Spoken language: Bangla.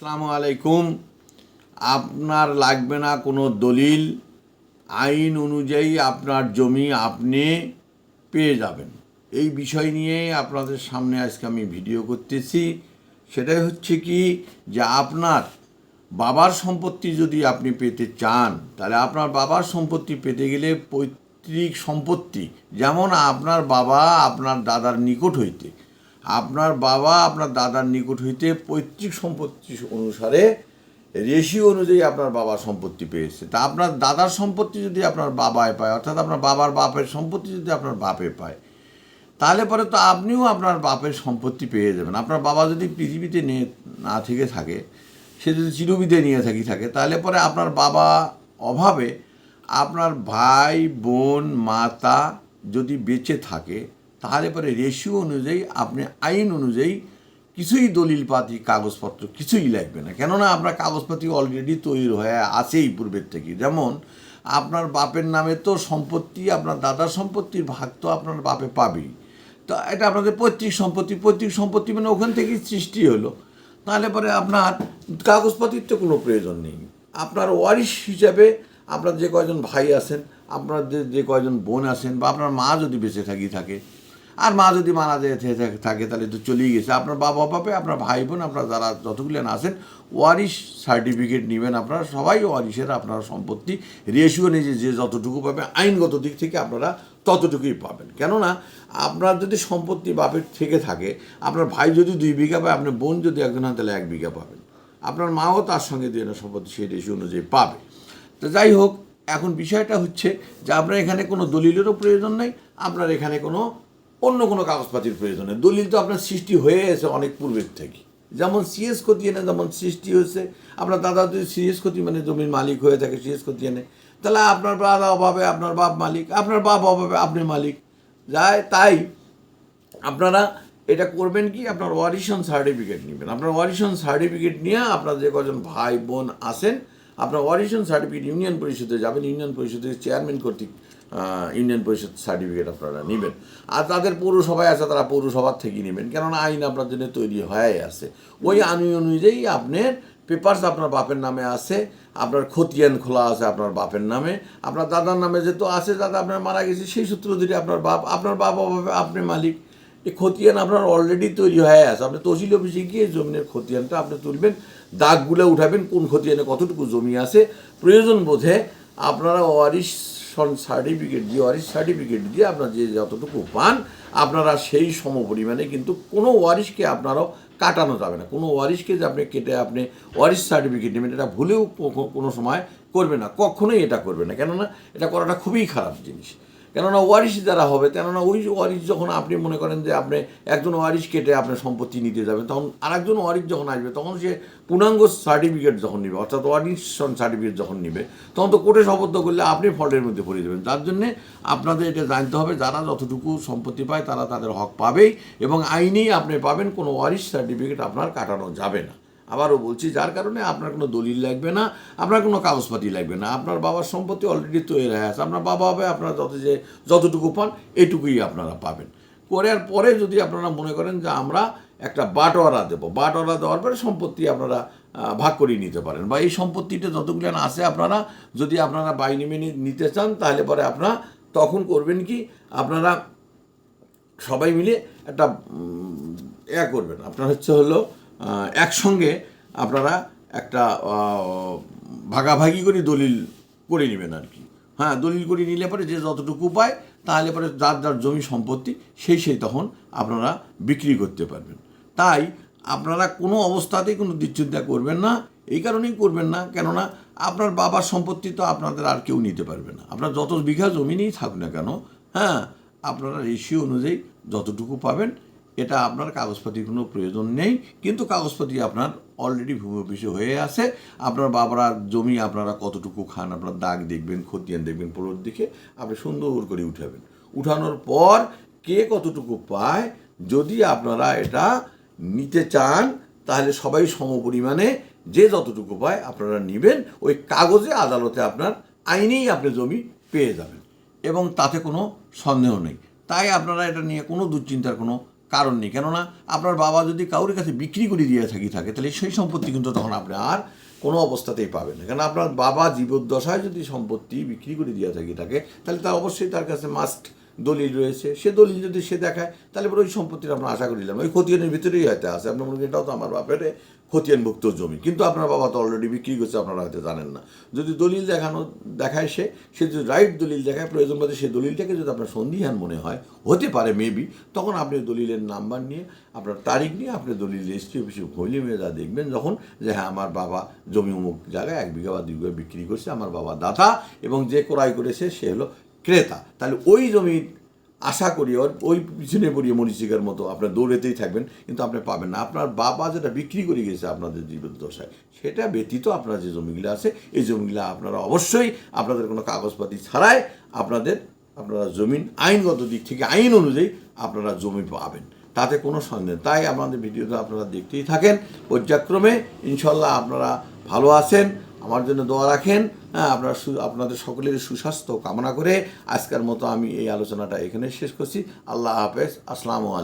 আসসালামু আলাইকুম। আপনার লাগবে না কোনো দলিল। আইন অনুযায়ী আপনার জমি আপনি পেয়ে যাবেন। এই বিষয় নিয়ে আপনাদের সামনে আজকে আমি ভিডিও করতেছি। সেটাই হচ্ছে কি যে আপনার বাবার সম্পত্তি যদি আপনি পেতে চান, তাহলে আপনার বাবার সম্পত্তি পেতে গেলে পৈতৃক সম্পত্তি, যেমন আপনার বাবা আপনার দাদার নিকট হইতে আপনার বাবা, আপনার দাদার নিকট হইতে পৈতৃক সম্পত্তি অনুসারে রেশিও অনুযায়ী আপনার বাবা সম্পত্তি পেয়েছে। তা আপনার দাদার সম্পত্তি যদি আপনার বাবায় পায়, অর্থাৎ আপনার বাবার বাপের সম্পত্তি যদি আপনার বাপে পায়, তাহলে পরে তো আপনিও আপনার বাপের সম্পত্তি পেয়ে যাবেন। আপনার বাবা যদি পৃথিবীতে নিয়ে না থেকে থাকে, সে যদি চিরবিদে নিয়ে থাকি, থাকে, তাহলে পরে আপনার বাবা অভাবে আপনার ভাই, বোন, মাতা যদি বেঁচে থাকে তাহলে পরে রেশিও অনুযায়ী, আপনি আইন অনুযায়ী কিছুই দলিলপাতি, কাগজপত্র কিছুই লাগবে না। কেননা আপনার কাগজপাতি অলরেডি তৈরি হয়ে আছেই পূর্বের থেকে। যেমন, আপনার বাপের নামে তো সম্পত্তি, আপনার দাদার সম্পত্তির ভাগ তো আপনার বাপে পাবেই। তো এটা আপনাদের পৈতৃক সম্পত্তি পৈতৃক সম্পত্তি মানে ওখান থেকেই সৃষ্টি হলো। তাহলে পরে আপনার কাগজপাতির তো কোনো প্রয়োজন নেই। আপনার ওয়ারিশ হিসাবে আপনার যে কয়জন ভাই আছেন আপনার যে যে কয়জন বোন আছেন বা আপনার মা যদি বেঁচে থাকি থাকে আর মা যদি মারা যেতে থাকে তাহলে তো চলেই গেছে। আপনার বাবা পাবে আপনার ভাই বোন, আপনার যারা যতগুলো আছেন, ওয়ারিশ সার্টিফিকেট নেবেন আপনারা। সবাই ওয়ারিশের আপনার সম্পত্তি রেশিও নিজে যে যতটুকু পাবে, আইনগত দিক থেকে আপনারা ততটুকুই পাবেন। কেননা, আপনার যদি সম্পত্তি বাপের থেকে থাকে, আপনার ভাই যদি দুই বিঘা পায়, আপনার বোন যদি একজন হয়, তাহলে এক বিঘা পাবেন। আপনার মাও তার সঙ্গে দিয়ে সম্পত্তি সেই রেশিও অনুযায়ী পাবে। তো যাই হোক, এখন বিষয়টা হচ্ছে যে, আপনার এখানে কোনো দলিলেরও প্রয়োজন নেই, আপনার এখানে কোনো অন্য কোনো কাগজপাতির প্রয়োজন নেই। দলিল তো আপনার সৃষ্টি হয়ে এসে অনেক পূর্বের থেকে। যেমন সিএস খতিয়ানে যেমন সৃষ্টি হয়েছে, আপনার দাদা যদি সিএস খতি মানে জমির মালিক হয়ে থাকে সিএস খতিয়ানে তাহলে আপনার দাদা অভাবে আপনার বাপ মালিক, আপনার বাপ অভাবে আপনি মালিক। যায় তাই আপনারা এটা করবেন কি? আপনার ওয়ারিশন সার্টিফিকেট নেবেন। আপনার ওয়ারিশন সার্টিফিকেট নিয়ে আপনার যে কজন ভাই বোন আছেন আপনার ওয়ারিশন সার্টিফিকেট ইউনিয়ন পরিষদে যাবেন ইউনিয়ন পরিষদের চেয়ারম্যান কর্তৃক ইউনিয়ন পরিষদ সার্টিফিকেট আপনারা নেবেন। আর তাদের পৌরসভায় আছে, তারা পৌরসভার থেকেই নেবেন। কেননা আইন আপনার জন্য তৈরি হয়ে আছে। ওই আইন অনুযায়ী আপনার পেপারস আপনার বাপের নামে আছে, আপনার খতিয়ান খোলা আছে আপনার বাপের নামে। আপনার দাদার নামে যেহেতু আছে, দাদা আপনার মারা গেছে, সেই সূত্র ধরে আপনার বাপ, আপনার অভাবে আপনি মালিক। এই খতিয়ান আপনার অলরেডি তৈরি হয়ে আছে। আপনি তহসিল অফিসে গিয়ে জমিনের খতিয়ানটা আপনি তুলবেন, দাগগুলো উঠাবেন, কোন খতিয়ানে কতটুকু জমি আছে। প্রয়োজন বোধে আপনারা ওয়ারিশ সার্টিফিকেট দিয়ে, ওয়ারিশ সার্টিফিকেট দিয়ে আপনার যে যতটুকু পান, আপনারা সেই সম পরিমাণে কিন্তু কোনো ওয়ারিশকে আপনারাও কাটানো যাবে না। কোনো ওয়ারিশকে যে আপনি কেটে আপনি ওয়ারিশ সার্টিফিকেট নেবেন, এটা ভুলেও কোনো সময় করবে না, কখনোই এটা করবে না। কেননা এটা করাটা খুবই খারাপ জিনিস। কেননা ওয়ারিশ যারা হবে, কেননা ওই ওয়ারিশ যখন আপনি মনে করেন যে আপনি একজন ওয়ারিশ কেটে আপনার সম্পত্তি নিতে যাবেন, তখন আরেকজন ওয়ারিশ যখন আসবে, তখন সে পূর্ণাঙ্গ সার্টিফিকেট যখন নেবে, অর্থাৎ ওয়ারিশ সার্টিফিকেট যখন নেবে, তখন তো কোর্টে শপথ করলে আপনি ফল্টের মধ্যে পড়ে যাবেন। তার জন্যে আপনাদের এটা জানতে হবে, যারা যতটুকু সম্পত্তি পায় তারা তাদের হক পাবেই এবং আইনেই আপনি পাবেন, কোনো ওয়ারিশ সার্টিফিকেট আপনার কাটানো যাবে না। আবারও বলছি, যার কারণে আপনার কোনো দলিল লাগবে না, আপনার কোনো কাগজপাতি লাগবে না, আপনার বাবার সম্পত্তি অলরেডি তৈরি হয়ে আছে, আপনার বাবা হবে, আপনারা যত যে, যতটুকু পান, এটুকুই আপনারা পাবেন। করার পরে যদি আপনারা মনে করেন যে আমরা একটা বাটোয়ারা দেবো, বাটোয়ারা দেওয়ার পরে সম্পত্তি আপনারা ভাগ করিয়ে নিতে পারেন বা এই সম্পত্তিটা যতগুলো আছে আপনারা যদি আপনারা বাইনি মেনে নিতে চান, তাহলে পরে আপনারা তখন করবেন কি, আপনারা সবাই মিলে একটা এ করবেন। আপনার হচ্ছে হলো একসঙ্গে আপনারা একটা ভাগাভাগি করে দলিল করে নেবেন আর কি। হ্যাঁ দলিল করে নিলে পরে যে যতটুকু পায়, তাহলে পরে যার যার জমি সম্পত্তি, সেই সেই তখন আপনারা বিক্রি করতে পারবেন। তাই আপনারা কোনো অবস্থাতেই কোনো দিচ্চিন্তা করবেন না। এই কারণেই করবেন না। কেননা আপনার বাবার সম্পত্তি তো আপনাদের আর কেউ নিতে পারবে না। আপনার যত বিঘা জমি নিয়েই থাকুক না কেন হ্যাঁ আপনারা রেশিও অনুযায়ী যতটুকু পাবেন এটা আপনার কাগজপাতির কোনো প্রয়োজন নেই। কিন্তু কাগজপাতি আপনার অলরেডি ভূমি অফিসে হয়ে আছে। আপনার বাবার জমি আপনারা কতটুকু খান, আপনার দাগ দেখবেন, খতিয়ান দেখবেন পোলোর দিকে আপনি সুন্দর করে উঠাবেন। উঠানোর পর কে কতটুকু পায়, যদি আপনারা এটা নিতে চান, তাহলে সবাই সম পরিমাণে যে যতটুকু পায় আপনারা নেবেন। ওই কাগজে আদালতে আপনার আইনেই আপনি জমি পেয়ে যাবেন। এবং তাতে কোনো সন্দেহ নেই। তাই আপনারা এটা নিয়ে কোনো দুশ্চিন্তার কোনো কারণ নেই। কেননা আপনার বাবা যদি কাউর কাছে বিক্রি করে দিয়ে থাকি থাকে, তাহলে সেই সম্পত্তি কিন্তু তখন আপনি আর কোনো অবস্থাতেই পাবেন না। কেন আপনার বাবা জীবদ্দশায় যদি সম্পত্তি বিক্রি করে দিয়ে থাকি থাকে, তাহলে তা অবশ্যই তার কাছে মাস্ট দলিল রয়েছে। সে দলিল যদি সে দেখায়, তাহলে পরে ওই সম্পত্তির আপনার আশা করিলাম ওই খতিয়ানের ভিতরেই হয়তো আছে। আপনার মনে এটাও তো আমার বাপের খতিয়ানভুক্ত জমি। কিন্তু আপনার বাবা তো অলরেডি বিক্রি করছে, আপনারা হয়তো জানেন না। যদি দলিল দেখানো, দেখায় সে সে যদি রাইট দলিল দেখায়, প্রয়োজন মধ্যে সেই দলিলটাকে যদি আপনার সন্দিহান মনে হয়, হতে পারে মেবি তখন আপনি দলিলের নাম্বার নিয়ে, আপনার তারিখ নিয়ে আপনি দলিল রেজিস্ট্রি অফিসে হইলে মেয়ে যা দেখবেন, যখন যে হ্যাঁ আমার বাবা জমি অমুক জায়গায় এক বিঘা বা দুই বিঘা বিক্রি করছে, আমার বাবা দাতা, এবং যে ক্রয় করেছে, সে হলো ক্রেতা, তাহলে ওই জমির আশা করি ওর ওই পিছনে পড়িয়ে মরিচিকার মতো আপনার দৌড়েতেই থাকবেন, কিন্তু আপনি পাবেন না। আপনার বাবা যেটা বিক্রি করে গেছে আপনাদের জীবদ্দশায়, সেটা ব্যতীত আপনার যে জমিগুলো আছে, এই জমিগুলো আপনারা অবশ্যই আপনাদের কোনো কাগজপাতি ছাড়াই আপনাদের, আপনারা জমিন আইনগত দিক থেকে আইন অনুযায়ী আপনারা জমি পাবেন। তাতে কোনো সন্দেহ। তাই আমাদের ভিডিওটা আপনারা দেখতেই থাকেন। পর্যায়ক্রমে ইনশাল্লাহ আপনারা ভালো আছেন। আমার জন্য দোয়া রাখেন। হ্যাঁ আপনার আপনাদের সকলের সুস্বাস্থ্য কামনা করে আজকের মতো আমি এই আলোচনাটা এখানে শেষ করছি। আল্লাহ হাফেজ। আসসালামু আলাইকুম।